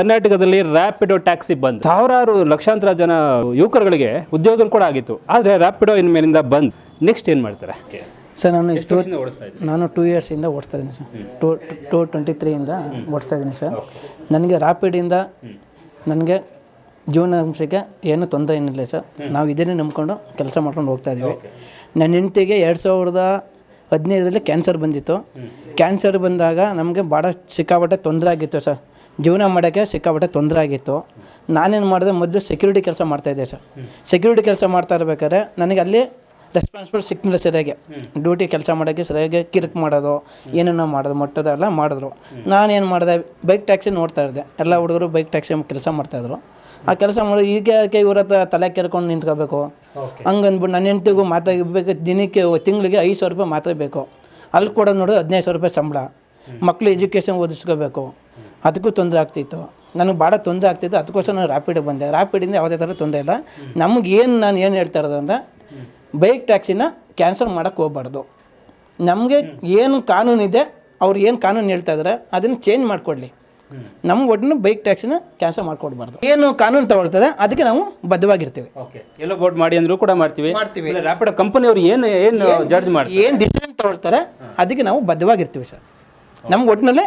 ಕರ್ನಾಟಕದಲ್ಲಿ ರ್ಯಾಪಿಡೋ ಟ್ಯಾಕ್ಸಿ ಬಂದ್. ಸಾವಿರಾರು ಲಕ್ಷಾಂತರ ಜನ ಯುವಕರುಗಳಿಗೆ ಉದ್ಯೋಗ ಕೂಡ ಆಗಿತ್ತು. ಆದರೆ ರ್ಯಾಪಿಡೋ ಇನ್ಮೇಲಿಂದ ಬಂದ್. ನೆಕ್ಸ್ಟ್ ಏನು ಮಾಡ್ತಾರೆ? ಸರ್ ನಾನು ಎಷ್ಟು ಟೂ? ನಾನು ಟೂ ಇಯರ್ಸಿಂದ ಓಡಿಸ್ತಾ ಇದ್ದೀನಿ ಸರ್ ಟೂ ಟೂ ಟ್ವೆಂಟಿ ತ್ರೀಯಿಂದ ಓಡಿಸ್ತಾ ಇದ್ದೀನಿ ಸರ್ ನನಗೆ ರ್ಯಾಪಿಡಿಂದ ನನಗೆ ಜೀವನ ಅಂಶಕ್ಕೆ ಏನೂ ತೊಂದರೆ ಏನಿಲ್ಲ ಸರ್ ನಾವು ಇದನ್ನೇ ನಂಬ್ಕೊಂಡು ಕೆಲಸ ಮಾಡ್ಕೊಂಡು ಹೋಗ್ತಾ ಇದ್ದೀವಿ. ನನ್ನ ಹೆಂಡತಿಗೆ ಎರಡು ಸಾವಿರದ ಹದಿನೈದರಲ್ಲಿ ಕ್ಯಾನ್ಸರ್ ಬಂದಿತ್ತು. ಕ್ಯಾನ್ಸರ್ ಬಂದಾಗ ನಮಗೆ ಭಾಳ ಸಿಕ್ಕಾಪಟ್ಟೆ ತೊಂದರೆ ಆಗಿತ್ತು ಸರ್ ಜೀವನ ಮಾಡೋಕ್ಕೆ ಸಿಕ್ಕಾಪಟ್ಟೆ ತೊಂದರೆ ಆಗಿತ್ತು. ನಾನೇನು ಮಾಡಿದೆ ಮೊದಲು ಸೆಕ್ಯೂರಿಟಿ ಕೆಲಸ ಮಾಡ್ತಾಯಿದ್ದೆ ಸರ್. ಸೆಕ್ಯೂರಿಟಿ ಕೆಲಸ ಮಾಡ್ತಾ ಇರ್ಬೇಕಾದ್ರೆ ನನಗೆ ಅಲ್ಲಿ ರೆಸ್ಪಾನ್ಸಿಬಲ್ ಸಿಕ್ಕಿಲ್ಲ ಸರಿಯಾಗಿ ಡ್ಯೂಟಿ ಕೆಲಸ ಮಾಡೋಕ್ಕೆ ಸರಿಯಾಗಿ ಕಿರಿಕ್ ಮಾಡೋದು ಏನೇನೋ ಮಾಡೋದು ಮೊಟ್ಟದ ಎಲ್ಲ ಮಾಡಿದ್ರು. ನಾನೇನು ಮಾಡಿದೆ ಬೈಕ್ ಟ್ಯಾಕ್ಸಿ ನೋಡ್ತಾ ಇದ್ದೆ. ಎಲ್ಲ ಹುಡುಗರು ಬೈಕ್ ಟ್ಯಾಕ್ಸಿ ಕೆಲಸ ಮಾಡ್ತಾಯಿದ್ರು ಆ ಕೆಲಸ ಮಾಡಿ ಈಗ ಯಾಕೆ ಇವ್ರ ಹತ್ರ ತಲೆ ಕೆರ್ಕೊಂಡು ನಿಂತ್ಕೋಬೇಕು? ಹಂಗಂದ್ಬಿಟ್ಟು ನನ್ನ ಹೆಂಡ್ತಿಗೂ ಮಾತಾಗಬೇಕು ದಿನಕ್ಕೆ ತಿಂಗಳಿಗೆ ಐದು ಸಾವಿರ ರೂಪಾಯಿ ಮಾತ್ರ ಬೇಕು. ಅಲ್ಲಿ ಕೂಡ ನೋಡಿದ್ರೆ ಹದಿನೈದು ಸಾವಿರ ರೂಪಾಯಿ ಸಂಬಳ. ಮಕ್ಕಳು ಎಜುಕೇಷನ್ ಓದಿಸ್ಕೋಬೇಕು. ಅದಕ್ಕೂ ತೊಂದರೆ ಆಗ್ತಿತ್ತು. ನನಗೆ ಭಾಳ ತೊಂದರೆ ಆಗ್ತಿತ್ತು. ಅದಕ್ಕೋಸ್ಕರ ನಾನು ರ್ಯಾಪಿಡಿಗೆ ಬಂದೆ. ರ್ಯಾಪಿಡಿಂದ ಯಾವುದೇ ಥರ ತೊಂದರೆ ಇಲ್ಲ. ನಮಗೇನು ಏನು ನಾನು ಏನು ಹೇಳ್ತಾ ಇರೋದು ಅಂದರೆ ಬೈಕ್ ಟ್ಯಾಕ್ಸಿನ ಕ್ಯಾನ್ಸಲ್ ಮಾಡೋಕ್ಕೆ ಹೋಗ್ಬಾರ್ದು. ನಮಗೆ ಏನು ಕಾನೂನಿದೆ ಅವ್ರು ಏನು ಕಾನೂನು ಹೇಳ್ತಾ ಇದ್ದಾರೆ ಅದನ್ನು ಚೇಂಜ್ ಮಾಡಿಕೊಡ್ಲಿ. ನಮ್ಮ ಒಟ್ಟು ಬೈಕ್ ಟ್ಯಾಕ್ಸಿನ ಕ್ಯಾನ್ಸಲ್ ಮಾಡ್ಕೊಡ್ಬಾರ್ದು. ಏನು ಕಾನೂನು ತಗೊಳ್ತದೆ ಅದಕ್ಕೆ ನಾವು ಬದ್ಧವಾಗಿರ್ತೀವಿ. ಓಕೆ ಎಲ್ಲೋ ಬೋರ್ಡ್ ಮಾಡಿ ಅಂದ್ರೂ ಕೂಡ ಮಾಡ್ತೀವಿ. ಮಾಡ್ತೀವಿ. ಕಂಪನಿ ಅವರು ಏನು ಏನು ಜಡ್ಜ್ ಮಾಡಿ ಏನು ಡಿಸಿಷನ್ ತಗೊಳ್ತಾರೆ ಅದಕ್ಕೆ ನಾವು ಬದ್ಧವಾಗಿರ್ತೀವಿ ಸರ್. ನಮ್ಮ ಒಟ್ಟಿನಲ್ಲಿ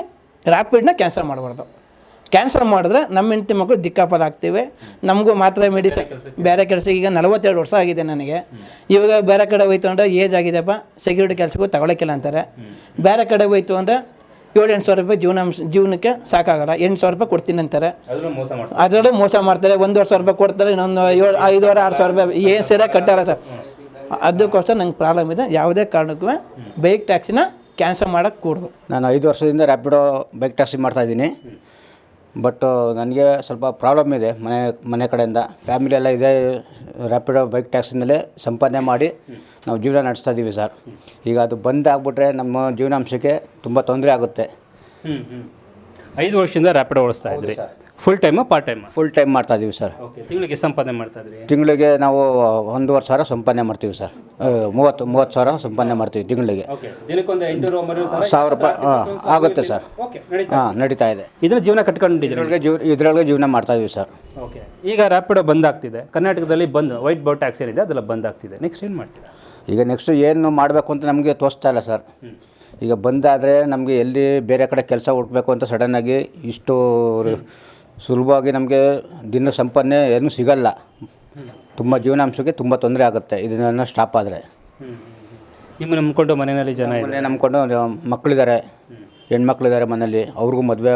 ರ್ಯಾಪಿಡ್ನ ಕ್ಯಾನ್ಸಲ್ ಮಾಡಬಾರ್ದು. ಕ್ಯಾನ್ಸಲ್ ಮಾಡಿದ್ರೆ ನಮ್ಮ ಹೆಂಡತಿ ಮಕ್ಕಳು ದಿಕ್ಕಾಪದ ಆಗ್ತೀವಿ ನಮಗೂ ಮಾತ್ರ ಮೆಡಿಸಿನ್ ಬೇರೆ ಕೆಲಸ ಈಗ ನಲವತ್ತೆರಡು ವರ್ಷ ಆಗಿದೆ ನನಗೆ. ಇವಾಗ ಬೇರೆ ಕಡೆ ಹೋಯ್ತು ಅಂದರೆ ಏಜ್ ಆಗಿದೆಪ್ಪ ಸೆಕ್ಯೂರಿಟಿ ಕೆಲಸಕ್ಕೂ ತಗೊಳಕ್ಕಿಲ್ಲ ಅಂತಾರೆ. ಬೇರೆ ಕಡೆ ಹೋಯ್ತು ಅಂದರೆ ಏಳು ಎಂಟು ಸಾವಿರ ರೂಪಾಯಿ ಜೀವನ ಜೀವನಕ್ಕೆ ಸಾಕಾಗಲ್ಲ. ಎಂಟು ಸಾವಿರ ರೂಪಾಯಿ ಕೊಡ್ತೀನಿ ಅಂತಾರೆ. ಅದರಲ್ಲೂ ಮೋಸ ಮಾಡ್ತಾರೆ. ಒಂದುವರೆ ಸಾವಿರ ರೂಪಾಯಿ ಕೊಡ್ತಾರೆ ಇನ್ನೊಂದು ಏಳು ಐದುವರೆ ಆರು ಸಾವಿರ ರೂಪಾಯಿ ಏನು ಸರಿಯಾಗಿ ಕಟ್ಟಾರ ಸರ್. ಅದಕ್ಕೋಸ್ಕರ ನಂಗೆ ಪ್ರಾಬ್ಲಮ್ ಇದೆ. ಯಾವುದೇ ಕಾರಣಕ್ಕೂ ಬೈಕ್ ಟ್ಯಾಕ್ಸಿನ ಕ್ಯಾನ್ಸಲ್ ಮಾಡೋಕ್ಕೆ ಕೂಡ್ದು ನಾನು ಐದು ವರ್ಷದಿಂದ ರ್ಯಾಪಿಡೋ ಬೈಕ್ ಟ್ಯಾಕ್ಸಿ ಮಾಡ್ತಾಯಿದ್ದೀನಿ ಬಟ್ ನನಗೆ ಸ್ವಲ್ಪ ಪ್ರಾಬ್ಲಮ್ ಇದೆ ಮನೆ ಮನೆ ಕಡೆಯಿಂದ. ಫ್ಯಾಮಿಲಿ ಎಲ್ಲ ಇದೆ ರ್ಯಾಪಿಡೋ ಬೈಕ್ ಟ್ಯಾಕ್ಸಿನಲ್ಲೇ ಮೇಲೆ ಸಂಪಾದನೆ ಮಾಡಿ ನಾವು ಜೀವನ ನಡೆಸ್ತಾ ಇದ್ದೀವಿ ಸರ್. ಈಗ ಅದು ಬಂದ್ ಆಗಿಬಿಟ್ರೆ ನಮ್ಮ ಜೀವನಾಂಶಕ್ಕೆ ತುಂಬ ತೊಂದರೆ ಆಗುತ್ತೆ. ಹ್ಞೂ ಹ್ಞೂ ಐದು ವರ್ಷದಿಂದ ರ್ಯಾಪಿಡೋ ಓಡಿಸ್ತಾ ಇದ್ರಿ. Full time part time full time ಮಾಡ್ತಾ ಇದ್ದೀವಿ ಸರ್. ಓಕೆ ತಿಂಗಳಿಗೆ ಸಂಪಾದನೆ ಮಾಡ್ತಾ ಇದ್ದೀವಿ ತಿಂಗಳಿಗೆ ನಾವು ಒಂದೂವರೆ ಸಾವಿರ ಸಂಪಾದನೆ ಮಾಡ್ತೀವಿ ಸರ್. ಮೂವತ್ತು ಮೂವತ್ತು ಸಾವಿರ ಸಂಪಾದನೆ ಮಾಡ್ತೀವಿ ತಿಂಗಳಿಗೆ. ಓಕೆ ದಿನಕ್ಕೊಂದು ಎಂಟುನೂರು ಒಂಬೈನೂರು ಸಾವಿರ ರೂಪಾಯಿ ಹಾಂ ಆಗುತ್ತೆ ಸರ್. ಓಕೆ ಹಾಂ ನಡೀತಾ ಇದೆ. ಇದನ್ನ ಜೀವನ ಕಟ್ಕೊಂಡಿದ್ದೀರಿ? ಇದರೊಳಗೆ ಜೀವ ಇದರೊಳಗೆ ಜೀವನ ಮಾಡ್ತಾ ಇದೀವಿ ಸರ್. ಓಕೆ ಈಗ ರ್ಯಾಪಿಡೋ ಬಂದ್ ಆಗ್ತಿದೆ ಕರ್ನಾಟಕದಲ್ಲಿ ಬಂದ್ ವೈಟ್ ಬೋರ್ಡ್ ಟ್ಯಾಕ್ಸ್ ಏನಿದೆ ಅದೆಲ್ಲ ಬಂದ್ ಆಗ್ತಿದೆ ನೆಕ್ಸ್ಟ್ ಏನು ಮಾಡ್ತೀರಾ? ಈಗ ನೆಕ್ಸ್ಟ್ ಏನು ಮಾಡಬೇಕು ಅಂತ ನಮಗೆ ತೋರಿಸ್ತಾ ಇಲ್ಲ ಸರ್. ಈಗ ಬಂದಾದರೆ ನಮಗೆ ಎಲ್ಲಿ ಬೇರೆ ಕಡೆ ಕೆಲಸ ಹುಡ್ಬೇಕು ಅಂತ ಸಡನ್ನಾಗಿ ಇಷ್ಟು ಸುಲಭವಾಗಿ ನಮಗೆ ದಿನ ಸಂಪನ್ನೆ ಏನೂ ಸಿಗಲ್ಲ. ತುಂಬ ಜೀವನಾಂಶಕ್ಕೆ ತುಂಬ ತೊಂದರೆ ಆಗುತ್ತೆ. ಇದನ್ನ ಸ್ಟಾಪ್ ಆದರೆ. ನಿಮ್ಮ ನಂಬ್ಕೊಂಡು ಮನೆಯಲ್ಲಿ ಜನ ಮನೆ ನಂಬ್ಕೊಂಡು ಮಕ್ಕಳಿದ್ದಾರೆ. ಹೆಣ್ಮಕ್ಳಿದ್ದಾರೆ ಮನೇಲಿ ಅವ್ರಿಗೂ ಮದುವೆ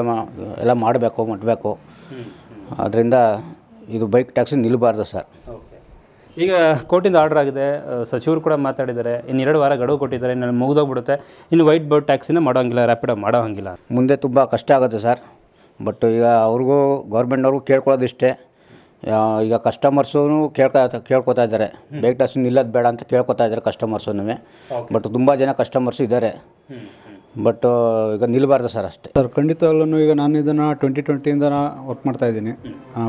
ಎಲ್ಲ ಮಾಡಬೇಕು ಮಾಡಬೇಕು ಅದರಿಂದ ಇದು ಬೈಕ್ ಟ್ಯಾಕ್ಸಿ ನಿಲ್ಲಬಾರ್ದು ಸರ್. ಓಕೆ. ಈಗ ಕೋರ್ಟಿಂದ ಆರ್ಡರ್ ಆಗಿದೆ. ಸಚಿವರು ಕೂಡ ಮಾತಾಡಿದ್ದಾರೆ. ಇನ್ನು ಎರಡು ವಾರ ಗಡುವು ಕೊಟ್ಟಿದ್ದಾರೆ. ಇನ್ನು ಮುಗಿದೋಗ್ಬಿಡುತ್ತೆ. ಇನ್ನು ವೈಟ್ ಬೋರ್ಡ್ ಟ್ಯಾಕ್ಸಿನ ಮಾಡೋಂಗಿಲ್ಲ ರ್ಯಾಪಿಡೋ ಮಾಡೋ ಹಂಗಿಲ್ಲ. ಮುಂದೆ ತುಂಬ ಕಷ್ಟ ಆಗುತ್ತೆ ಸರ್. ಬಟ್ ಈಗ ಅವ್ರಿಗೂ ಗೌರ್ಮೆಂಟ್ನವ್ರಿಗೂ ಕೇಳ್ಕೊಳ್ಳೋದಿಷ್ಟೇ ಇಷ್ಟೇ. ಈಗ ಕಸ್ಟಮರ್ಸೂ ಕೇಳ್ಕೊ ಕೇಳ್ಕೊತಾ ಇದ್ದಾರೆ. ಬೈಕ್ ಟ್ಯಾಕ್ಸಿ ನಿಲ್ಲೋದು ಬೇಡ ಅಂತ ಕೇಳ್ಕೊತಾ ಇದ್ದಾರೆ ಕಸ್ಟಮರ್ಸೂ ಬಟ್ ತುಂಬ ಜನ ಕಸ್ಟಮರ್ಸ್ ಇದ್ದಾರೆ. ಬಟ್ ಈಗ ನಿಲ್ಲಬಾರ್ದು ಸರ್ ಅಷ್ಟೇ. ಸರ್ ಖಂಡಿತವಾಗ್ಲೂ ಈಗ ನಾನು ಇದನ್ನು ಟ್ವೆಂಟಿ ಟ್ವೆಂಟಿಯಿಂದ ವರ್ಕ್ ಮಾಡ್ತಾ ಇದ್ದೀನಿ.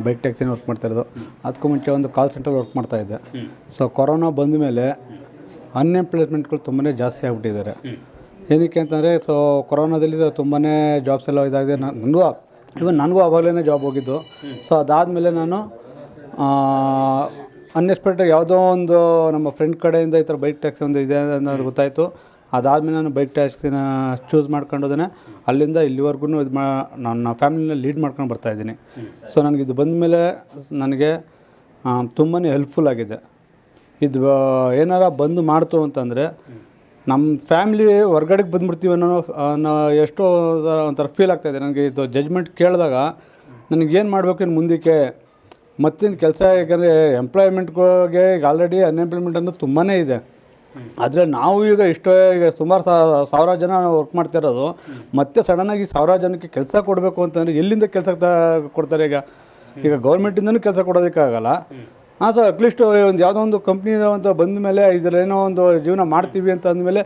ಬೈಕ್ ಟ್ಯಾಕ್ಸಿನ ವರ್ಕ್ ಮಾಡ್ತಾ ಇರೋದು. ಅದಕ್ಕೂ ಮುಂಚೆ ಒಂದು ಕಾಲ್ ಸೆಂಟರ್ ವರ್ಕ್ ಮಾಡ್ತಾ ಇದ್ದೆ. ಸೊ ಕೊರೋನಾ ಬಂದ ಮೇಲೆ ಅನ್ಎಂಪ್ಲಾಯ್ಮೆಂಟ್ಗಳು ತುಂಬಾ ಜಾಸ್ತಿ ಆಗಿಬಿಟ್ಟಿದ್ದಾರೆ. ಏನಕ್ಕೆ ಅಂತಂದರೆ ಸೊ ಕೊರೋನಾದಲ್ಲಿ ತುಂಬಾ ಜಾಬ್ಸ್ ಎಲ್ಲ ಇದಾಗಿದೆ. ನಾನು- ನನಗೂ ಇವನ್ ನನಗೂ ಆವಾಗಲೇ ಜಾಬ್ ಹೋಗಿದ್ದು. ಸೊ ಅದಾದಮೇಲೆ ನಾನು ಅನ್ಎಕ್ಸ್ಪೆಕ್ಟೆಡ್ ಯಾವುದೋ ಒಂದು ನಮ್ಮ ಫ್ರೆಂಡ್ ಕಡೆಯಿಂದ ಈ ಥರ ಬೈಕ್ ಟ್ಯಾಕ್ಸಿ ಒಂದು ಇದೆ ಅನ್ನೋದು ಗೊತ್ತಾಯಿತು. ಅದಾದಮೇಲೆ ನಾನು ಬೈಕ್ ಟ್ಯಾಕ್ಸಿನ ಚೂಸ್ ಮಾಡ್ಕೊಂಡೋದೇ ಅಲ್ಲಿಂದ ಇಲ್ಲಿವರೆಗೂ ಇದು ಮಾ ನನ್ನ ಫ್ಯಾಮಿಲಿನ ಲೀಡ್ ಮಾಡ್ಕೊಂಡು ಬರ್ತಾಯಿದ್ದೀನಿ ಸೊ ನನಗೆ ಇದು ಬಂದ ಮೇಲೆ ನನಗೆ ತುಂಬಾ ಹೆಲ್ಪ್ಫುಲ್ ಆಗಿದೆ. ಇದು ಏನಾರ ಬಂದು ಮಾಡ್ತು ಅಂತಂದರೆ ನಮ್ಮ ಫ್ಯಾಮಿಲಿ ಹೊರ್ಗಡೆಗೆ ಬಂದ್ಬಿಡ್ತೀವಿ ಅನ್ನೋ ಅನ್ನೋ ಎಷ್ಟೋ ಒಂಥರ ಫೀಲ್ ಆಗ್ತಾಯಿದೆ ನನಗೆ ಇದು ಜಜ್ಮೆಂಟ್ ಕೇಳಿದಾಗ ನನಗೇನು ಮಾಡಬೇಕು ಇನ್ನು ಮುಂದಕ್ಕೆ? ಮತ್ತಿನ ಕೆಲಸ ಯಾಕಂದರೆ ಎಂಪ್ಲಾಯ್ಮೆಂಟ್ಗೆ ಈಗ ಆಲ್ರೆಡಿ ಅನ್ಎಂಪ್ಲಾಯ್ಮೆಂಟ್ ಅನ್ನೋದು ತುಂಬಾ ಇದೆ. ಆದರೆ ನಾವು ಈಗ ಇಷ್ಟೋ, ಈಗ ಸುಮಾರು ಸಾವಿರ ಜನ ವರ್ಕ್ ಮಾಡ್ತಾ ಇರೋದು. ಮತ್ತೆ ಸಡನ್ನಾಗಿ ಸಾವಿರ ಜನಕ್ಕೆ ಕೆಲಸ ಕೊಡಬೇಕು ಅಂತಂದರೆ ಎಲ್ಲಿಂದ ಕೆಲಸ ಕೊಡ್ತಾರೆ ಈಗ? ಈಗ ಗೌರ್ಮೆಂಟಿಂದನೂ ಕೆಲಸ ಕೊಡೋದಕ್ಕಾಗಲ್ಲ. ಹಾಂ ಸರ್ ಅಟ್ಲೀಸ್ಟ್ ಒಂದು ಯಾವುದೋ ಒಂದು ಕಂಪ್ನಿ ಅಂತ ಬಂದ ಮೇಲೆ ಇದರೇನೋ ಒಂದು ಜೀವನ ಮಾಡ್ತೀವಿ ಅಂತ ಅಂದಮೇಲೆ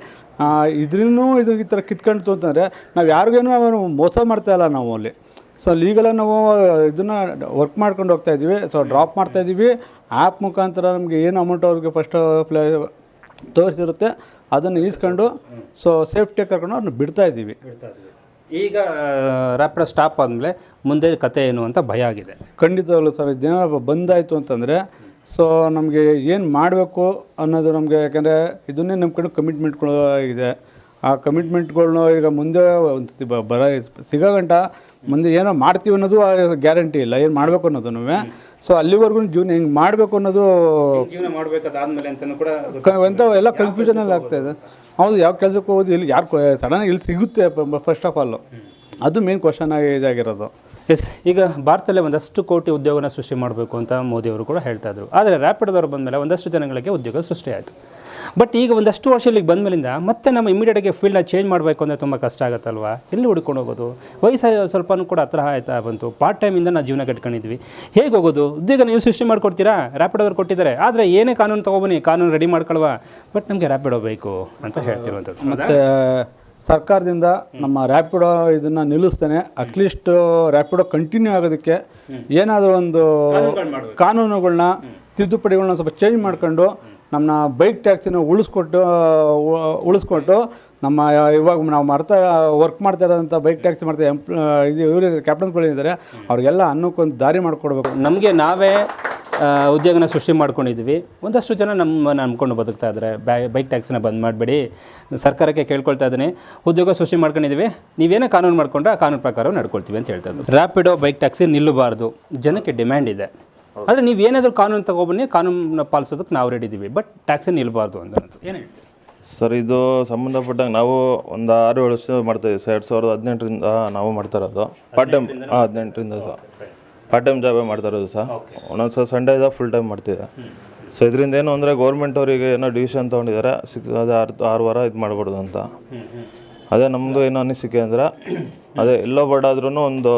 ಇದ್ರೂ ಇದು ಈ ಥರ ಕಿತ್ಕೊಂಡ್ತು ಅಂತಂದರೆ, ನಾವು ಯಾರಿಗೇನು ಮೋಸ ಮಾಡ್ತಾ ಇಲ್ಲ ನಾವು ಅಲ್ಲಿ. ಸೊ ಲೀಗಲಾಗಿ ನಾವು ಇದನ್ನು ವರ್ಕ್ ಮಾಡ್ಕೊಂಡು ಹೋಗ್ತಾ ಇದ್ದೀವಿ. ಸೊ ಡ್ರಾಪ್ ಮಾಡ್ತಾ ಇದ್ದೀವಿ. ಆ್ಯಪ್ ಮುಖಾಂತರ ನಮಗೆ ಏನು ಅಮೌಂಟ್ ಅವ್ರಿಗೆ ಫಸ್ಟ್ ಪ್ಲೇ ತೋರಿಸಿರುತ್ತೆ, ಅದನ್ನು ಈಸ್ಕೊಂಡು ಸೊ ಸೇಫ್ಟಿಯಾಗಿ ಕರ್ಕೊಂಡು ಅವ್ರನ್ನ ಬಿಡ್ತಾ ಇದ್ದೀವಿ. ಈಗ ರ್ಯಾಪಿಡೋ ಸ್ಟಾಪ್ ಆದಮೇಲೆ ಮುಂದೆ ಕತೆ ಏನು ಅಂತ ಭಯ ಆಗಿದೆ. ಖಂಡಿತವಲ್ಲ ಸರ್ ಜನ ಬಂದಾಯಿತು ಅಂತಂದರೆ ಸೊ ನಮಗೆ ಏನು ಮಾಡಬೇಕು ಅನ್ನೋದು ನಮಗೆ ಯಾಕಂದರೆ ಇದನ್ನೇ ನಮ್ಮ ಕಡೆ ಕಮಿಟ್ಮೆಂಟ್ಗಳು ಇದೆ ಆ ಕಮಿಟ್ಮೆಂಟ್ಗಳನ್ನ ಈಗ ಮುಂದೆ ಒಂದು ಬರ ಸಿಗೋ ಗಂಟ ಮುಂದೆ ಏನೋ ಮಾಡ್ತೀವಿ ಅನ್ನೋದು ಗ್ಯಾರಂಟಿ ಇಲ್ಲ ಏನು ಮಾಡಬೇಕು ಅನ್ನೋದು ಸೊ ಅಲ್ಲಿವರೆಗೂ ಜೀವನ ಹೆಂಗೆ ಮಾಡಬೇಕು ಅನ್ನೋದು ಜೀವನ ಮಾಡಬೇಕಾದ್ಮೇಲೆ ಅಂತಲೂ ಕೂಡ ಕ- ಎಂಥ ಎಲ್ಲ ಕನ್ಫ್ಯೂಷನಲ್ಲಿ ಆಗ್ತಾ ಇದೆ. ಹೌದು ಯಾವ ಕೆಲಸಕ್ಕೆ ಹೋಗೋದು ಇಲ್ಲಿ ಯಾರು ಸಡನ್ನಾಗಿ ಇಲ್ಲಿ ಸಿಗುತ್ತೆ ಫಸ್ಟ್ ಆಫ್ ಆಲ್ ಅದು ಮೇನ್ ಕ್ವಶನ್ ಆಗಿ ಇದಾಗಿರೋದು. ಎಸ್ ಈಗ ಭಾರತದಲ್ಲೇ ಒಂದಷ್ಟು ಕೋಟಿ ಉದ್ಯೋಗನ ಸೃಷ್ಟಿ ಮಾಡಬೇಕು ಅಂತ ಮೋದಿಯವರು ಕೂಡ ಹೇಳ್ತಾ ಇದ್ರು. ಆದರೆ ಬಂದ ಮೇಲೆ ಒಂದಷ್ಟು ಜನಗಳಿಗೆ ಉದ್ಯೋಗ ಸೃಷ್ಟಿ ಆಯಿತು. ಬಟ್ ಈಗ ಒಂದಷ್ಟು ವರ್ಷ ಇಲ್ಲಿಗೆ ಬಂದಮೇಲಿಂದ ಮತ್ತೆ ನಮ್ಮ ಇಮಿಡಿಯೇಟಾಗಿ ಫೀಲ್ಡ್ನ ಚೇಂಜ್ ಮಾಡಬೇಕು ಅಂದರೆ ತುಂಬ ಕಷ್ಟ ಆಗುತ್ತಲ್ವಾ? ಎಲ್ಲಿ ಹುಡ್ಕೊಂಡು ಹೋಗೋದು? ವಯಸ್ಸು ಸ್ವಲ್ಪನೂ ಕೂಡ ಹತ್ರ ಆಯ್ತಾ ಬಂತು. ಪಾರ್ಟ್ ಟೈಮಿಂದ ನಾವು ಜೀವನ ಕಟ್ಕೊಂಡಿದ್ವಿ. ಹೇಗೆ ಹೋಗೋದು? ಉದ್ಯೋಗ ನೀವು ಸೃಷ್ಟಿ ಮಾಡಿಕೊಡ್ತೀರಾ? ರ್ಯಾಪಿಡೋರು ಕೊಟ್ಟಿದ್ದಾರೆ. ಆದರೆ ಏನೇ ಕಾನೂನು ತೊಗೊಬನ್ನಿ ಕಾನೂನು ರೆಡಿ ಮಾಡ್ಕೊಳ್ವಾ. ಬಟ್ ನಮಗೆ ರ್ಯಾಪಿಡೋ ಬೇಕು ಅಂತ ಹೇಳ್ತಿರುವಂಥದ್ದು. ಮತ್ತು ಸರ್ಕಾರದಿಂದ ನಮ್ಮ ರ್ಯಾಪಿಡೋ ಇದನ್ನು ನಿಲ್ಲಿಸ್ತೇನೆ. ಅಟ್ಲೀಸ್ಟ್ ರ್ಯಾಪಿಡೋ ಕಂಟಿನ್ಯೂ ಆಗೋದಕ್ಕೆ ಏನಾದರೂ ಒಂದು ಕಾನೂನುಗಳನ್ನ ತಿದ್ದುಪಡಿಗಳನ್ನ ಸ್ವಲ್ಪ ಚೇಂಜ್ ಮಾಡ್ಕೊಂಡು ನಮ್ಮ ಬೈಕ್ ಟ್ಯಾಕ್ಸಿನ ಉಳಿಸ್ಕೊಟ್ಟು ಉಳಿಸ್ಕೊಟ್ಟು ನಮ್ಮ, ಇವಾಗ ನಾವು ಮಾಡ್ತಾ ವರ್ಕ್ ಮಾಡ್ತಾ ಇರೋಂಥ ಬೈಕ್ ಟ್ಯಾಕ್ಸಿ ಮಾಡ್ತಾ ಎಂಪ್ಲ ಇದು ಇವರು ಕ್ಯಾಪ್ಟನ್ಸ್ಗಳೇನಿದ್ದಾರೆ ಅವ್ರಿಗೆಲ್ಲ ಅನ್ನಕ್ಕೊಂದು ದಾರಿ ಮಾಡಿಕೊಡ್ಬೇಕು. ನಮಗೆ ನಾವೇ ಉದ್ಯೋಗನ ಸೃಷ್ಟಿ ಮಾಡ್ಕೊಂಡಿದ್ವಿ. ಒಂದಷ್ಟು ಜನ ನಮ್ಮ ನಂಬ್ಕೊಂಡು ಬದುಕ್ತಾ ಇದ್ದಾರೆ. ಬೈಕ್ ಟ್ಯಾಕ್ಸಿನ ಬಂದ್ ಮಾಡಬೇಡಿ. ಸರ್ಕಾರಕ್ಕೆ ಕೇಳ್ಕೊಳ್ತಾ ಇದ್ದೀನಿ. ಉದ್ಯೋಗ ಸೃಷ್ಟಿ ಮಾಡ್ಕೊಂಡಿದ್ದೀವಿ. ನೀವೇನೇ ಕಾನೂನು ಮಾಡಿಕೊಂಡ್ರೆ ಆ ಕಾನೂನು ಪ್ರಕಾರ ನಡ್ಕೊಳ್ತೀವಿ ಅಂತ ಹೇಳ್ತಾ ಇದ್ದರು ರ್ಯಾಪಿಡೋ ಬೈಕ್ ಟ್ಯಾಕ್ಸಿ ನಿಲ್ಲಬಾರ್ದು. ಜನಕ್ಕೆ ಡಿಮ್ಯಾಂಡ್ ಇದೆ. ಆದರೆ ನೀವು ಏನಾದರೂ ಕಾನೂನು ತಗೊಬನ್ನಿ ಕಾನೂನು ಪಾಲಿಸೋದಕ್ಕೆ ನಾವು ರೆಡಿ ಇದ್ದೀವಿ ಬಟ್ ಟ್ಯಾಕ್ಸನ್ನು ನಿಲ್ಲಬಾರ್ದು ಅಂತ ಏನು ಹೇಳ್ತೀವಿ ಸರ್ ಇದು ಸಂಬಂಧಪಟ್ಟಂಗೆ ನಾವು ಒಂದು ಆರು ಏಳು ವರ್ಷ ಮಾಡ್ತಾಯಿದ್ದೀವಿ ಸರ್. ಎರಡು ಸಾವಿರದ ಹದಿನೆಂಟರಿಂದ ನಾವು ಮಾಡ್ತಾ ಇರೋದು. ಪಾರ್ಟ್ ಟೈಮ್ ಹಾಂ ಹದಿನೆಂಟರಿಂದ ಸರ್. ಪಾರ್ಟ್ ಟೈಮ್ ಜಾಬೇ ಮಾಡ್ತಾ ಇರೋದು ಸರ್. ಒಂದೊಂದು ಸರ್ ಸಂಡೇ ಇದ್ದಾಗ ಫುಲ್ ಟೈಮ್ ಮಾಡ್ತಿದ್ದೆ ಸೊ ಇದರಿಂದ ಏನು ಅಂದರೆ ಗೌರ್ಮೆಂಟ್ ಅವರಿಗೆ ಏನೋ ಡಿಸಿಷನ್ ತೊಗೊಂಡಿದ್ದಾರೆ ಸಿಕ್ಸ್ ಅದೇ ಆರು ಆರು ವಾರ ಇದು ಮಾಡ್ಬಾರ್ದು ಅಂತ. ಅದೇ ನಮ್ಮದು ಏನೋ ಅನಿಸಿಕೆ ಅಂದರೆ ಅದೇ ಎಲ್ಲೋ ಬಡಾದ್ರೂ ಒಂದು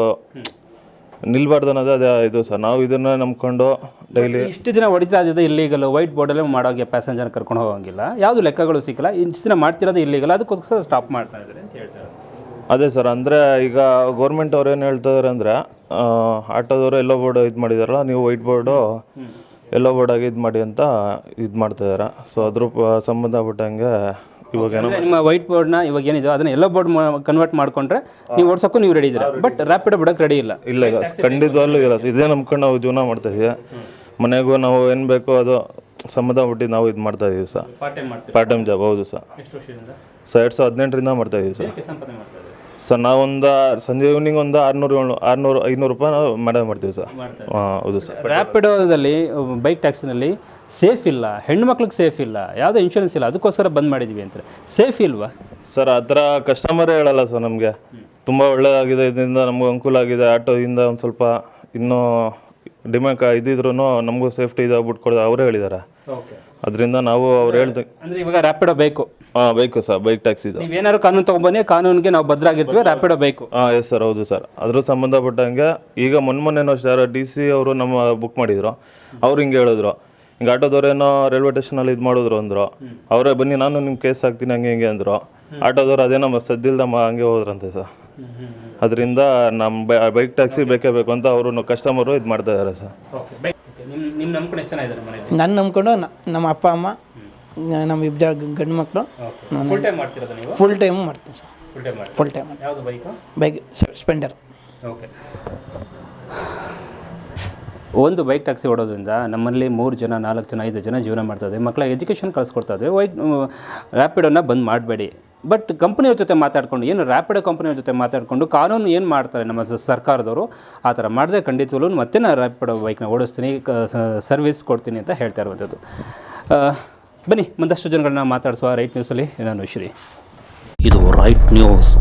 ನಿಲ್ಬಾರ್ದು ಅನ್ನೋದು ಅದೇ ಇದು ಸರ್. ನಾವು ಇದನ್ನ ನಂಬ್ಕೊಂಡು ಡೈಲಿ ಇಷ್ಟು ದಿನ ಹೊಡಿತಾ ಇದ್ದಿದ್ದು ಇಲ್ಲಿಗಲ್ ವೈಟ್ ಬೋರ್ಡಲ್ಲೇ ಮಾಡೋಕ್ಕೆ ಪ್ಯಾಸೆಂಜರ್ ಕರ್ಕೊಂಡು ಹೋಗಂಗಿಲ್ಲ. ಯಾವುದು ಲೆಕ್ಕಗಳು ಸಿಕ್ಕಿಲ್ಲ. ಇಷ್ಟು ದಿನ ಮಾಡ್ತಿರೋದು ಇಲ್ಲಿಗಲ್ ಅದಕ್ಕೋಸ್ಕರ ಸ್ಟಾಪ್ ಮಾಡ್ತಾ ಇದ್ದಾರೆ ಅಂತ ಹೇಳ್ತಾರೆ. ಅದೇ ಸರ್ ಅಂದರೆ ಈಗ ಗೌರ್ಮೆಂಟ್ ಅವ್ರು ಏನು ಹೇಳ್ತಿದಾರೆ ಅಂದರೆ ಆಟೋದವರು ಎಲ್ಲೋ ಬೋರ್ಡ್ ಇದು ಮಾಡಿದಾರಲ್ಲ ನೀವು ವೈಟ್ ಬೋರ್ಡು ಎಲ್ಲೋ ಬೋರ್ಡಾಗಿ ಇದು ಮಾಡಿ ಅಂತ ಇದು ಮಾಡ್ತಿದ್ದಾರೆ ಸೊ ಅದ್ರ ಸಂಬಂಧಪಟ್ಟಂಗೆ ಅಂದ್ರೆ ನಿಮ್ಮ ವೈಟ್ ಬೋರ್ಡ್ನ ಇವಾಗ ಏನಿದೆ ಅದನ್ನ ಎಲ್ಲ ಬೋರ್ಡ್ ಕನ್ವರ್ಟ್ ಮಾಡ್ಕೊಂಡ್ರೆ ನೀವು ಓಡ್ಸೋಕ್ಕೂ ನೀವು ರೆಡಿ ಇದ್ದೀರಾ. ಬಟ್ ರ್ಯಾಪಿಡ್ ಬಿಡೋಕೆ ರೆಡಿ ಇಲ್ಲ. ಇಲ್ಲ ಇಲ್ಲ ಖಂಡಿತವಾಗ್ಲೂ ಇಲ್ಲ. ಇದೇ ನಂಬ್ಕೊಂಡು ನಾವು ಜೀವನ ಮಾಡ್ತಾಯಿದ್ದೀವಿ ಮನೆಗೂ ನಾವು ಏನು ಬೇಕೋ ಅದು ಸಂಬಂಧ ಹುಟ್ಟಿ ನಾವು ಇದು ಮಾಡ್ತಾ ಇದೀವಿ ಸರ್. ಪಾರ್ಟ್ ಟೈಮ್ ಜಾಬ್ ಹೌದು ಸರ್. ಎಷ್ಟು ವರ್ಷದಿಂದ? ಸರ್ ಎರಡು ಸಾವಿರದ ಹದಿನೆಂಟರಿಂದ ಮಾಡ್ತಾ ಇದೀವಿ ಸರ್. ಮಾಡ್ತಾ? ಸರ್ ನಾವೊಂದು ಸಂಜೆ ಈವ್ನಿಂಗ್ ಒಂದು ಆರುನೂರು ಏಳು ಆರುನೂರು ಐನೂರು ರೂಪಾಯಿ ನಾವು ಮೇಡಮ್ ಮಾಡ್ತೀವಿ ಸರ್. ಹಾಂ ಹೌದು ಸರ್. ರ್ಯಾಪಿಡೋದಲ್ಲಿ ಬೈಕ್ ಟ್ಯಾಕ್ಸಿನಲ್ಲಿ ಸೇಫ್ ಇಲ್ಲ ಹೆಣ್ಮಕ್ಳಿಗೆ ಸೇಫ್ ಇಲ್ಲ ಯಾವುದೋ ಇನ್ಶೂರೆನ್ಸ್ ಇಲ್ಲ ಅದಕ್ಕೋಸ್ಕರ ಬಂದ್ ಮಾಡಿದ್ವಿ ಅಂತಾರೆ. ಸೇಫ್ ಇಲ್ವಾ? ಸರ್ ಆ ಥರ ಕಸ್ಟಮರೇ ಹೇಳಲ್ಲ ಸರ್ ನಮಗೆ. ತುಂಬ ಒಳ್ಳೆಯದಾಗಿದೆ ಇದರಿಂದ ನಮಗೆ ಅನುಕೂಲ ಆಗಿದೆ ಆಟೋದಿಂದ ಒಂದು ಸ್ವಲ್ಪ ಇನ್ನೂ ಡಿಮ್ಯಾಂಡ್ ಇದ್ದಿದ್ರು ನಮಗೂ ಸೇಫ್ಟಿ ಇದೆ ಬಿಟ್ಟು ಕೊಡೋದು ಅವರೇ ಹೇಳಿದ್ದಾರೆ ಅದರಿಂದ ನಾವು ಅವ್ರು ಹೇಳ್ತೀವಿ ಅಂದರೆ ಇವಾಗ ರ್ಯಾಪಿಡೋ ಬೇಕು. ಹಾಂ ಬೈಕು ಸರ್ ಬೈಕ್ ಟ್ಯಾಕ್ಸಿ ಇದು. ನೀವೇನಾದ್ರು ಕಾನೂನು ತೊಗೊಂಬನ್ನಿ ಕಾನೂನಿಗೆ ನಾವು ಭದ್ರಾಗಿರ್ತೀವಿ ರ್ಯಾಪಿಡೋ ಬೇಕು. ಹಾಂ ಎಸ್ ಸರ್ ಹೌದು ಸರ್. ಅದ್ರ ಸಂಬಂಧಪಟ್ಟಂಗೆ ಈಗ ಮೊನ್ನೆ ಮೊನ್ನೆನೋ ಸರ್ ಡಿ ಸಿ ಅವರು ನಮ್ಮ ಬುಕ್ ಮಾಡಿದ್ರು. ಅವ್ರು ಹಿಂಗೆ ಹೇಳಿದ್ರು. ಹಿಂಗೆ ಆಟೋದವ್ರೇನೋ ರೈಲ್ವೆ ಸ್ಟೇಷನಲ್ಲಿ ಇದು ಮಾಡಿದ್ರು ಅಂದರು. ಅವರೇ ಬನ್ನಿ ನಾನು ನಿಮ್ಮ ಕೇಸ್ ಹಾಕ್ತೀನಿ ಹಂಗೆ ಹಿಂಗೆ ಅಂದರು. ಆಟೋದವ್ರು ಅದೇನೋ ನಮ್ಮ ಸದ್ದಿಲ್ದ ಮ ಹಂಗೆ ಹೋದ್ರಂತೆ ಸರ್. ಅದರಿಂದ ನಮ್ಮ ಬೈಕ್ ಟ್ಯಾಕ್ಸಿ ಬೇಕೇ ಬೇಕು ಅಂತ ಅವರು ಕಸ್ಟಮರು ಇದು ಮಾಡ್ತಾ ಇದ್ದಾರೆ ಸರ್. ಓಕೆ ನಿಮ್ಮ ನಂಬ್ಕೊಂಡು ಎಷ್ಟು ಜನ ಇದ್ದಾರೆ ಮನೇಲಿ? ನಾನು ನಂಬ್ಕೊಂಡು ನ- ನಮ್ಮ ಅಪ್ಪ ಅಮ್ಮ ನಮ್ಮ ಇಬ್ಬರು ಗಂಡು ಮಕ್ಕಳು ಫುಲ್ ಟೈಮ್ ಮಾಡ್ತಿರೋದು ನೀವು? ಫುಲ್ ಟೈಮು ಮಾಡ್ತೀನಿ ಸರ್. ಫುಲ್ ಟೈಮ್ ಮಾಡಿ ಫುಲ್ ಟೈಮ್ ಯಾವುದು ಬೈಕು ಬೈಕ್ ಸ್ಪೆಂಡರ್ ಓಕೆ ಒಂದು ಬೈಕ್ ಟ್ಯಾಕ್ಸಿ ಓಡೋದ್ರಿಂದ ನಮ್ಮಲ್ಲಿ ಮೂರು ಜನ, ನಾಲ್ಕು ಜನ, ಐದು ಜನ ಜೀವನ ಮಾಡ್ತದೆ ಮಕ್ಕಳ ಎಜುಕೇಷನ್ ಕಳಿಸ್ಕೊಡ್ತಾ ಇದ್ವಿ. ವೈಟ್ ರ್ಯಾಪಿಡೋನ ಬಂದ್ ಮಾಡಬೇಡಿ. ಬಟ್ ಕಂಪ್ನಿಯವ್ರ ಜೊತೆ ಮಾತಾಡ್ಕೊಂಡು, ಏನು ರ್ಯಾಪಿಡೋ ಕಂಪ್ನಿಯವ್ರ ಜೊತೆ ಮಾತಾಡಿಕೊಂಡು ಕಾನೂನು ಏನು ಮಾಡ್ತಾರೆ ನಮ್ಮ ಸರ್ಕಾರದವರು, ಆ ಥರ ಮಾಡಿದ್ರೆ ಖಂಡಿತವಲ್ಲೂ ಮತ್ತೆ ನಾನು ರ್ಯಾಪಿಡೋ ಬೈಕ್ನ ಓಡಿಸ್ತೀನಿ ಸರ್ವಿಸ್ ಕೊಡ್ತೀನಿ ಅಂತ ಹೇಳ್ತಾ ಇರುವಂಥದ್ದು. ಬನ್ನಿ ಒಂದಷ್ಟು ಜನಗಳನ್ನ ಮಾತಾಡಿಸುವ ರೈಟ್ ನ್ಯೂಸಲ್ಲಿ ನಾನು ಶ್ರೀ ಇದು ರೈಟ್ ನ್ಯೂಸ್